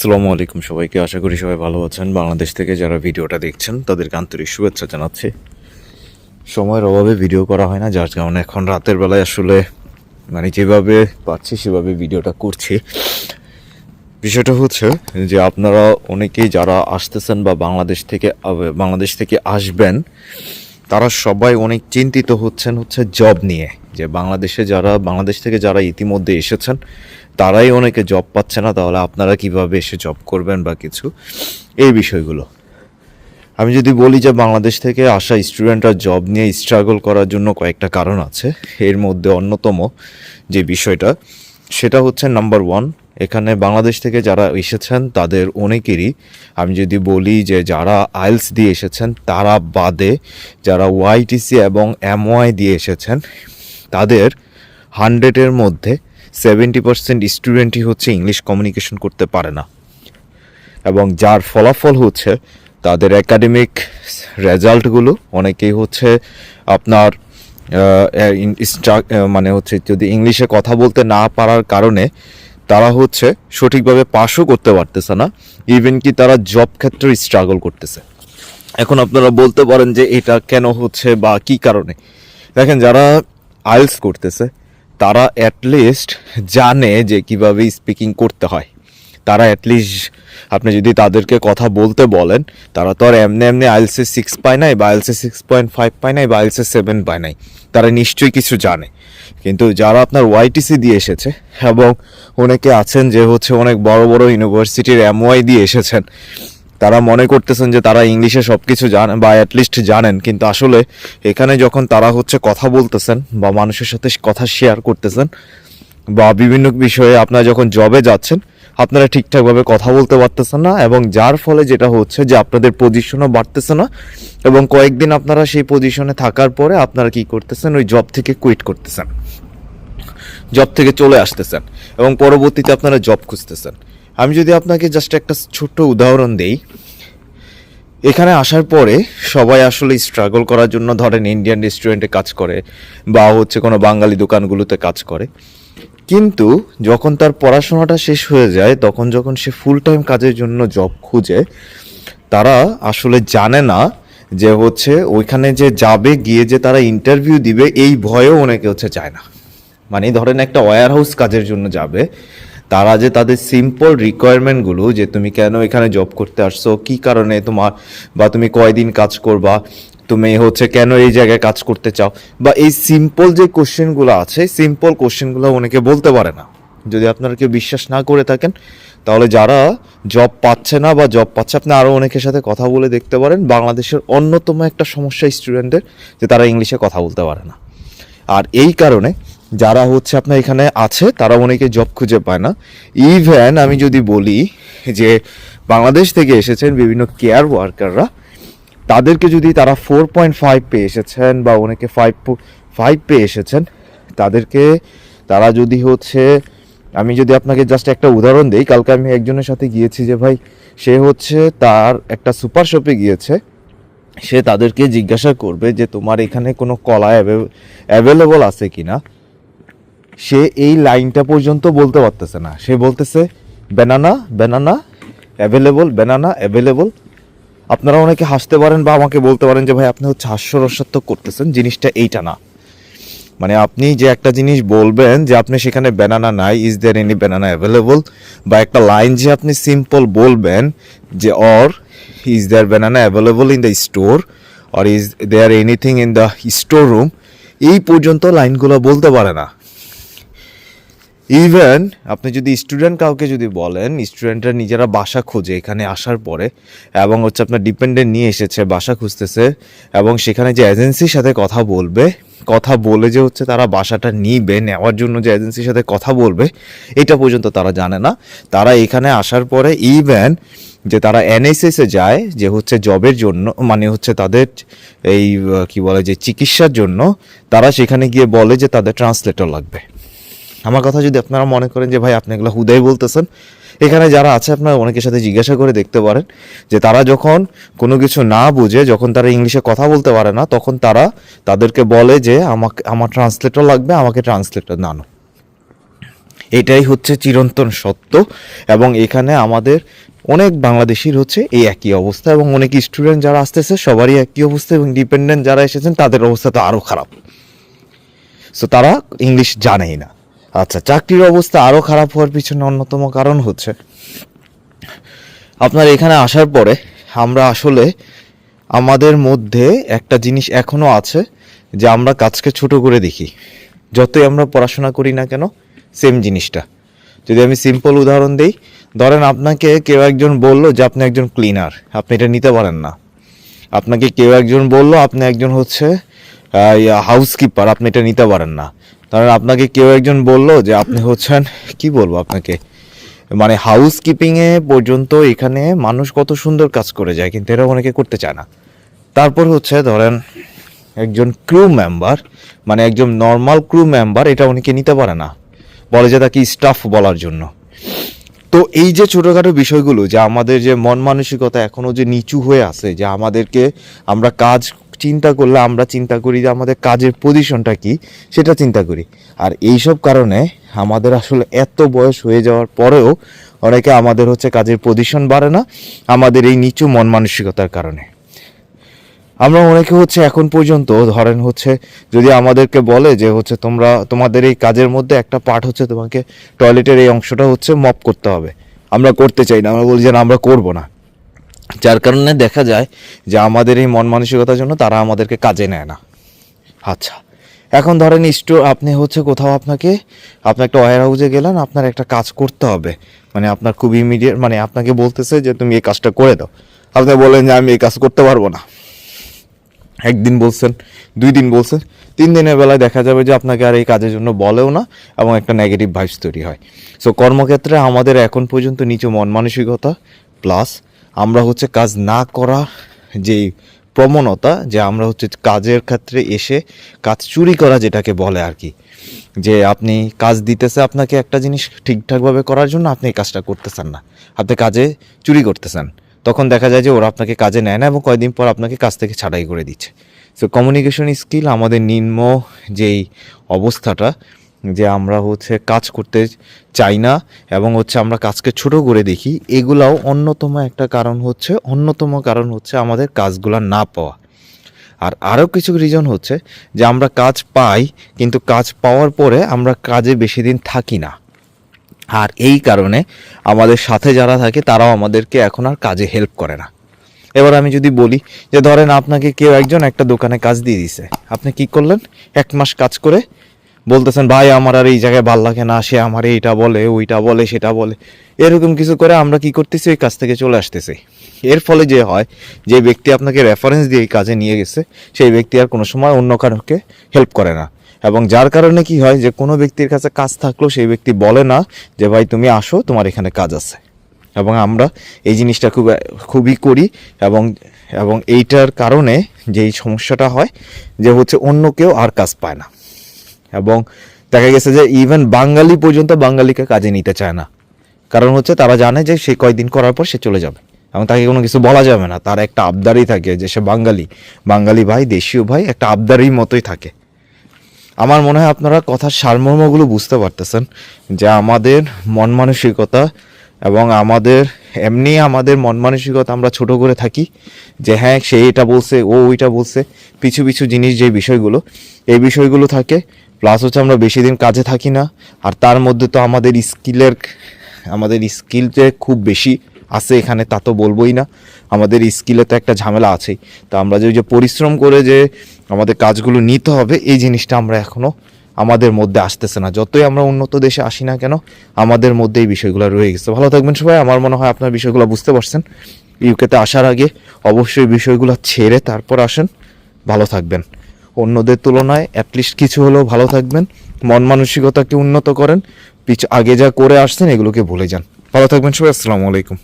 আসসালামু আলাইকুম সবাইকে। আশা করি সবাই ভালো আছেন। বাংলাদেশ থেকে যারা ভিডিওটা দেখছেন, তাদেরকে আন্তরিক শুভেচ্ছা জানাচ্ছি। সময়ের অভাবে ভিডিও করা হয় না, যার কারণে এখন রাতের বেলায় আসলে মানে যেভাবে পাচ্ছি সেভাবে ভিডিওটা করছি। বিষয়টা হচ্ছে যে আপনারা অনেকেই যারা আসতেছেন বা বাংলাদেশ থেকে বাংলাদেশ থেকে আসবেন, তারা সবাই অনেক চিন্তিত হচ্ছেন হচ্ছে জব নিয়ে। যে বাংলাদেশে যারা, বাংলাদেশ থেকে যারা ইতিমধ্যে এসেছেন তারাই অনেকে জব পাচ্ছে না, তাহলে আপনারা কীভাবে এসে জব করবেন বা কিছু? এই বিষয়গুলো। আমি যদি বলি যে বাংলাদেশ থেকে আসা স্টুডেন্টরা জব নিয়ে স্ট্রাগল করার জন্য কয়েকটা কারণ আছে। এর মধ্যে অন্যতম যে বিষয়টা, সেটা হচ্ছে নাম্বার ওয়ান এখানে বাংলাদেশ থেকে যারা এসেছেন, তাদের অনেকেরই আমি যদি বলি যে যারা আইলস দিয়ে এসেছেন, তারা বাদে যারা ওয়াইটিসি এবং এমওয়াই দিয়ে এসেছেন, তাদের হান্ড্রেডের মধ্যে সেভেন্টি পার্সেন্ট স্টুডেন্টই হচ্ছে ইংলিশ কমিউনিকেশন করতে পারে না। এবং যার ফলাফল হচ্ছে তাদের একাডেমিক রেজাল্টগুলো, অনেকেই হচ্ছে আপনার মানে হচ্ছে যদি ইংলিশে কথা বলতে না পারার কারণে তারা হচ্ছে সঠিকভাবে পাশও করতে পারতেছে না ইভেন কি তারা জব ক্ষেত্রে স্ট্রাগল করতেছে। এখন আপনারা বলতে পারেন যে এটা কেন হচ্ছে বা কি কারণে? দেখেন যারা আইলস করতেছে তারা অ্যাটলিস্ট জানে যে কীভাবে স্পিকিং করতে হয়। তারা অ্যাটলিস্ট আপনি যদি তাদেরকে কথা বলতে বলেন, তারা তো আর এমনি এমনি আইলসে সিক্স পায় নাই বা আইলসে সিক্স পয়েন্ট ফাইভ পায় নাই বা আইলসে সেভেন পায় নাই। তারা নিশ্চয়ই কিছু জানে। কিন্তু যারা আপনার ওয়াইটিসি দিয়ে এসেছে এবং অনেকে আছেন যে হচ্ছে অনেক বড় বড় ইউনিভার্সিটির এমওয়াই দিয়ে এসেছেন তারা মনে করতেছেন যে তারা ইংলিশে সব কিছু জানেন বা অ্যাটলিস্ট জানেন। কিন্তু আসলে এখানে যখন তারা হচ্ছে কথা বলতেছেন, বা মানুষের সাথে কথা শেয়ার করতেছেন, বা বিভিন্ন বিষয়ে আপনারা যখন জবে যাচ্ছেন, আপনারা ঠিকঠাকভাবে কথা বলতে পারতেছেন না, এবং যার ফলে যেটা হচ্ছে যে আপনাদের পজিশনও বাড়তেছে না, এবং কয়েকদিন আপনারা সেই পজিশনে থাকার পরে আপনারা কি করতেছেন, ওই জব থেকে কুইট করতেছেন। জব থেকে চলে আসতেছেন, এবং পরবর্তীতে আপনারা জব খুঁজতেছেন। আমি যদি আপনাকে জাস্ট একটা ছোট্ট উদাহরণ দেই, এখানে আসার পরে সবাই আসলে স্ট্রাগল করার জন্য ধরেন ইন্ডিয়ান রেস্টুরেন্টে কাজ করে বা হচ্ছে কোনো বাঙালি দোকানগুলোতে কাজ করে। কিন্তু যখন তার পড়াশোনাটা শেষ হয়ে যায়, তখন যখন সে ফুল টাইম কাজের জন্য জব খুঁজে, তারা আসলে জানে না যে হচ্ছে ওইখানে যে যাবে, গিয়ে যে তারা ইন্টারভিউ দিবে, এই ভয়েও অনেকে হচ্ছে চায় না। মানে ধরেন একটা ওয়্যার হাউস কাজের জন্য যাবে তারা যে তাদের সিম্পল রিকোয়ারমেন্টগুলো যে তুমি কেন এখানে জব করতে আসছো, কি কারণে তোমার, বা তুমি কয়দিন কাজ করবা, তুমি হচ্ছে কেন এই জায়গায় কাজ করতে চাও, বা এই সিম্পল যে কোশ্চেনগুলো আছে সিম্পল কোশ্চেনগুলো অনেকে বলতে পারে না। যদি আপনারা কেউ বিশ্বাস না করে থাকেন, তাহলে যারা জব পাচ্ছে না বা জব পাচ্ছে, আপনি আরও অনেকের সাথে কথা বলে দেখতে পারেন, বাংলাদেশের অন্যতম একটা সমস্যা স্টুডেন্টদের যে তারা ইংলিশে কথা বলতে পারে না। আর এই কারণে যারা হচ্ছে আপনার এখানে আছে, তারা অনেকে জব খুঁজে পায় না। ইভেন আমি যদি বলি যে, বাংলাদেশ থেকে এসেছেন বিভিন্ন কেয়ার ওয়ার্কাররা তাদেরকে যদি তারা ফোর পয়েন্ট ফাইভ পেয়ে এসেছেন বা অনেকে ফাইভ ফাইভ পেয়ে এসেছেন, তাদেরকে তারা যদি হচ্ছে, আমি যদি আপনাকে জাস্ট একটা উদাহরণ দিই, কালকে আমি একজনের সাথে গিয়েছি যে, ভাই, সে হচ্ছে তার একটা সুপার শপে গিয়েছে, সে তাদেরকে জিজ্ঞাসা করবে যে, তোমার এখানে কোনো কলা অ্যাভেলেবল আছে কিনা? সে এই লাইনটা পর্যন্ত বলতে পারতেছে না। সে বলতেছে banana banana available banana available আপনারা অনেকে হাসতে পারেন বা আমাকে বলতে পারেন যে, ভাই, আপনি হচ্ছে হাস্যরসাত্মক করতেছেন, জিনিসটা এইটা না। মানে আপনি যে একটা জিনিস বলবেন যে, আপনি সেখানে ব্যানানা নাই is there any banana available বা একটা লাইন যে আপনি সিম্পল বলবেন যে or is there banana available in the store or is there anything in the store room এই পর্যন্ত লাইনগুলো বলতে পারে না। ইভেন আপনি যদি স্টুডেন্ট কাউকে যদি বলেন স্টুডেন্টরা নিজেরা বাসা খোঁজে এখানে আসার পরে, এবং হচ্ছে আপনার ডিপেন্ডেন্ট নিয়ে এসেছে, বাসা খুঁজতেছে, এবং সেখানে যে এজেন্সির সাথে কথা বলবে, কথা বলে যে হচ্ছে তারা বাসাটা নিবে, নেওয়ার জন্য যে এজেন্সির সাথে কথা বলবে, এটা পর্যন্ত তারা জানে না। তারা এখানে আসার পরে ইভেন যে তারা এনএসএস যায়, যে হচ্ছে জবের জন্য মানে হচ্ছে তাদের এই, কি বলে, যে চিকিৎসার জন্য, তারা সেখানে গিয়ে বলে যে তাদের ট্রান্সলেটর লাগবে। আমার কথা যদি আপনারা মনে করেন যে, ভাই, আপনি এগুলো হুদাই বলতেছেন, এখানে যারা আছে, আপনারা অনেকের সাথে জিজ্ঞাসা করে দেখতে পারেন যে, তারা যখন কোনো কিছু না বুঝে, যখন তারা ইংলিশে কথা বলতে পারে না, তখন তারা তাদেরকে বলে যে, আমাকে, আমার ট্রান্সলেটর লাগবে, আমাকে ট্রান্সলেটর নানো এটাই হচ্ছে চিরন্তন সত্য এবং এখানে আমাদের অনেক বাংলাদেশির হচ্ছে এই একই অবস্থা এবং অনেক স্টুডেন্ট যারা আসতেছে, সবারই একই অবস্থা এবং ডিপেন্ডেন্ট যারা এসেছেন, তাদের অবস্থা তো আরও খারাপ। সো তারা ইংলিশ জানেই না। আচ্ছা চাকরির অবস্থা আরও খারাপ হওয়ার পিছনে অন্যতম কারণ হচ্ছে, আপনার এখানে আসার পরে আমরা আসলে আমাদের মধ্যে একটা জিনিস এখনও আছে যে আমরা কাজকে ছোট করে দেখি। যতই আমরা পড়াশোনা করি না কেন সেম জিনিসটা। যদি আমি সিম্পল উদাহরণ দিই, ধরেন আপনাকে কেউ একজন বলল যে আপনি একজন ক্লিনার আপনি এটা নিতে পারেন না। আপনাকে কেউ একজন বলল, আপনি একজন হচ্ছে হাউসকিপার আপনি এটা নিতে পারেন না। ধরেন আপনাকে কেউ একজন বলল যে আপনি হচ্ছেন, কি বলব আপনাকে? মানে হাউস কিপিংয়ে পর্যন্ত এখানে মানুষ কত সুন্দর কাজ করে যায়, কিন্তু এটা অনেকে করতে চায় না। তারপর হচ্ছে ধরেন একজন ক্রু মেম্বার মানে একজন নর্মাল ক্রু মেম্বার এটা অনেকে নিতে পারে না। বলে যে তাকে স্টাফ বলার জন্য। তো এই যে ছোটোখাটো বিষয়গুলো, যে আমাদের যে মন মানসিকতা এখনও যে নিচু হয়ে আছে, যে আমাদেরকে আমরা কাজ চিন্তা করলে আমরা চিন্তা করি যে আমাদের কাজের পজিশনটা কি, সেটা চিন্তা করি। আর এইসব কারণে আমাদের আসলে এত বয়স হয়ে যাওয়ার পরেও অনেকে আমাদের হচ্ছে কাজের পজিশন বাড়ে না, আমাদের এই নিচু মন মানসিকতার কারণে। আমরা অনেকে হচ্ছে এখন পর্যন্ত ধরেন হচ্ছে যদি আমাদেরকে বলে যে হচ্ছে তোমরা, তোমাদের এই কাজের মধ্যে একটা পার্ট হচ্ছে তোমাকে টয়লেটের এই অংশটা হচ্ছে মপ করতে হবে। আমরা করতে চাই না, আমরা বলি যে আমরা করব না। যার কারণে দেখা যায় যে আমাদের এই মন মানসিকতার জন্য তারা আমাদেরকে কাজে নেয় না। আচ্ছা এখন ধরেন স্টো আপনি হচ্ছে কোথাও আপনাকে, আপনি একটা ওয়ার হাউসে গেলেন, আপনার একটা কাজ করতে হবে। মানে আপনার খুব ইমিডিয়েট মানে আপনাকে বলতেছে যে তুমি এই কাজটা করে দাও। আপনি বলেন যে আমি এই কাজ করতে পারব না। একদিন বলছেন, দুই দিন বলছেন, তিন দিনের বেলায় দেখা যাবে যে আপনাকে আর এই কাজের জন্য বলেও না এবং একটা নেগেটিভ ভাইবস তৈরি হয়। সো কর্মক্ষেত্রে আমাদের এখন পর্যন্ত নিচু মন মানসিকতা প্লাস আমরা হচ্ছে কাজ না করা যেই প্রবণতা, যে আমরা হচ্ছে কাজের ক্ষেত্রে এসে কাজ চুরি করা যেটাকে বলে আর কি। যে আপনি কাজ দিতেছে আপনাকে একটা জিনিস ঠিকঠাকভাবে করার জন্য আপনি এই কাজটা করতেছেন না। আপনি কাজে চুরি করতেছেন। তখন দেখা যায় যে ওরা আপনাকে কাজে নেয় না এবং কয়েকদিন পর আপনাকে কাজ থেকে ছাঁটাই করে দিচ্ছে। সো কমিউনিকেশন স্কিল আমাদের নিম্ন যেই অবস্থাটা যে আমরা হচ্ছে কাজ করতে চাই না এবং হচ্ছে আমরা কাজকে ছোট করে দেখি, এগুলাও অন্যতম একটা কারণ হচ্ছে, অন্যতম কারণ হচ্ছে আমাদের কাজগুলো না পাওয়া। আর আরও কিছু রিজন হচ্ছে যে আমরা কাজ পাই, কিন্তু কাজ পাওয়ার পরে আমরা কাজে বেশি দিন থাকি না। আর এই কারণে আমাদের সাথে যারা থাকে, তারাও আমাদেরকে এখন আর কাজে হেল্প করে না। এবার আমি যদি বলি যে ধরেন আপনাকে কেউ একজন একটা দোকানে কাজ দিয়ে দিছে, আপনি কি করলেন? এক মাস কাজ করে বলতেছেন, ভাই, আমার আর এই জায়গায় ভালো লাগে না, সে আমার এইটা বলে, ওইটা বলে, সেটা বলে। এরকম কিছু করে আমরা কি করতেছি, ওই কাজ থেকে চলে আসতেছি। এর ফলে যে হয়, যে ব্যক্তি আপনাকে রেফারেন্স দিয়ে এই কাজে নিয়ে গেছে, সেই ব্যক্তি আর কোনো সময় অন্য কারোকে হেল্প করে না। এবং যার কারণে কি হয়, যে কোনো ব্যক্তির কাছে কাজ থাকলেও সেই ব্যক্তি বলে না, যে, ভাই, তুমি আসো, তোমার এখানে কাজ আছে। এবং আমরা এই জিনিসটা খুব, খুবই করি এবং এবং এইটার কারণে যেই সমস্যাটা হয়, যে হচ্ছে অন্য কেউ আর কাজ পায় না। এবং দেখা গেছে যে ইভেন বাঙালি পর্যন্ত বাঙালিকে কাজে নিতে চায় না। কারণ হচ্ছে তারা জানে যে সে কয়দিন করার পর সে চলে যাবে। এবং তাকে কোনো কিছু বলা যাবে না। তার একটা আবদারই থাকে যে সে বাঙালি। বাঙালি ভাই, দেশীয় ভাই একটা আবদারই মতোই থাকে। আমার মনে হয় আপনারা কথার সারমর্মগুলো বুঝতে পারতেছেন যে আমাদের মন মানসিকতা এবং আমাদের, এমনি আমাদের মন মানসিকতা আমরা ছোট করে থাকি, যে হ্যাঁ সে এটা বলছে, ও ওইটা বলছে, পিছু পিছু জিনিস যে বিষয়গুলো, এই বিষয়গুলো থাকে। প্লাস হচ্ছে আমরা বেশি দিন কাজে থাকি না, আর তার মধ্যে তো আমাদের স্কিলের, আমাদের স্কিল যে খুব বেশি আছে এখানে, তা তো বলবোই না। আমাদের স্কিলে তো একটা ঝামেলা আছেই। তো আমরা যে যে পরিশ্রম করে যে আমাদের কাজগুলো নিতে হবে, এই জিনিসটা আমরা এখনও আমাদের মধ্যে আসতেছে না। যতই আমরা উন্নত দেশে আসি না কেন, আমাদের মধ্যে এই বিষয়গুলো রয়ে গেছে। ভালো থাকবেন সবাই। আমার মনে হয় আপনার বিষয়গুলো বুঝতে পারছেন। ইউকেতে আসার আগে অবশ্যই বিষয়গুলো ছেড়ে তারপর আসেন। ভালো থাকবেন। অন্যদের তুলনায় অ্যাটলিস্ট কিছু হলেও ভালো থাকবেন। মন মানসিকতাকে উন্নত করেন। পিছ আগে যা করে আসছেন, এগুলোকে ভুলে যান। ভালো থাকবেন সবাই। আসসালামু আলাইকুম।